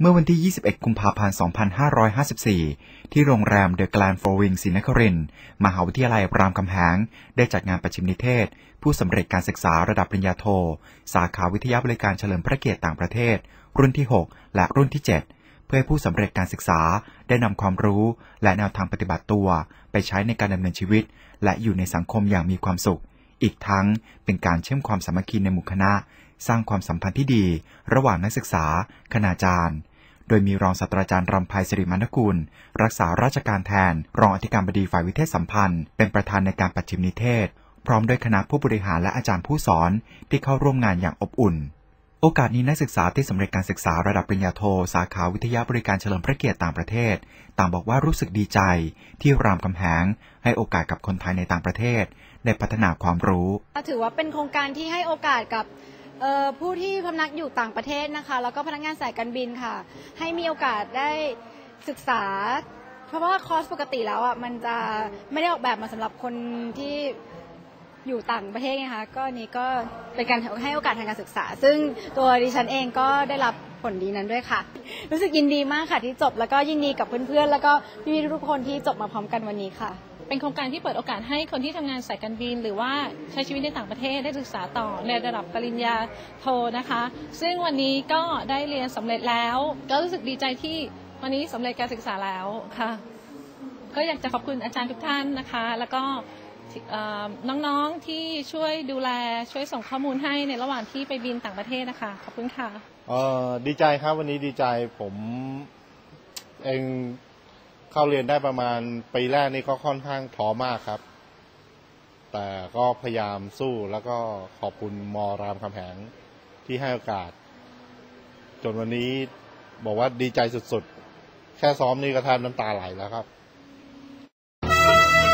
เมื่อวันที่ 21 กุมภาพันธ์ 2554 ที่โรงแรมเดอะแกลนโฟวิงศรีนครินมหาวิทยาลัยรามคำแหง ได้จัดงานประชิมนิเทศ ผู้สำเร็จการศึกษาระดับปริญญาโท สาขาวิทยาบริการเฉลิมพระเกียรติต่างประเทศ รุ่นที่ 6 และรุ่นที่ 7 เพื่อให้ผู้สำเร็จการศึกษาได้นำความรู้ และแนวทางปฏิบัติตัว ไปใช้ในการดำเนินชีวิต และอยู่ในสังคมอย่างมีความสุข อีกทั้งเป็นการเชื่อมความสามัคคีในหมู่คณะ สร้างความสัมพันธ์ที่ดี ระหว่างนักศึกษา คณาจารย์ โดยมีรองศาสตราจารย์รำไพสิริมานกุล รักษาราชการแทน รองอธิการบดีฝ่ายวิเทศสัมพันธ์ เป็นประธานในการประชิมนิเทศ พร้อมด้วยคณะผู้บริหารและอาจารย์ผู้สอนที่เข้าร่วมงานอย่างอบอุ่น โอกาสนี้นักศึกษาที่สำเร็จการศึกษาระดับปริญญาโท สาขาวิทยาบริการเฉลิมพระเกียรติต่างประเทศ ต่างบอกว่ารู้สึกดีใจ ที่รามคำแหงให้โอกาสกับคนไทยในต่างประเทศได้พัฒนาความรู้ ถือว่าเป็นโครงการที่ให้โอกาสกับ เอ่อผู้ที่พำนักอยู่ต่างประเทศนะคะ แล้วก็พนักงานสายการบินค่ะ ให้มีโอกาสได้ศึกษา เพราะว่าคอร์สปกติแล้วอะมันจะไม่ได้ออกแบบมาสำหรับคนที่อยู่ต่างประเทศไงคะก็นนี้ก็เป็นการให้โอกาสทางการศึกษา ซึ่งตัวดิฉันเองก็ได้รับผลดีนั้นด้วยค่ะ รู้สึกยินดีมากค่ะที่จบ แล้วก็ยินดีกับเพื่อนๆแล้วก็พี่ๆทุกคนที่จบมาพร้อมกันวันนี้ค่ะ เป็นโครงการที่เปิดโอกาสให้คนที่ทำงานสายการบิน หรือว่าใช้ชีวิตในต่างประเทศได้ศึกษาต่อในระดับปริญญาโทนะคะ ซึ่งวันนี้ก็ได้เรียนสำเร็จแล้ว ก็รู้สึกดีใจที่วันนี้สำเร็จการศึกษาแล้วค่ะ ก็อยากจะขอบคุณอาจารย์ทุกท่านนะคะ แล้วก็น้องๆที่ช่วยดูแลช่วยส่งข้อมูลให้ในระหว่างที่ไปบินต่างประเทศนะคะขอบคุณค่ะดีใจครับวันนี้ดีใจผมเอง เข้าเรียนได้ประมาณปีแรกนี่ก็ค่อนข้างท้อมากครับ แต่ก็พยายามสู้แล้วก็ขอบคุณมรามคำแหงที่ให้โอกาส จนวันนี้บอกว่าดีใจสุดๆ แค่ซ้อมนี่ก็แทบน้ำตาไหลแล้วครับ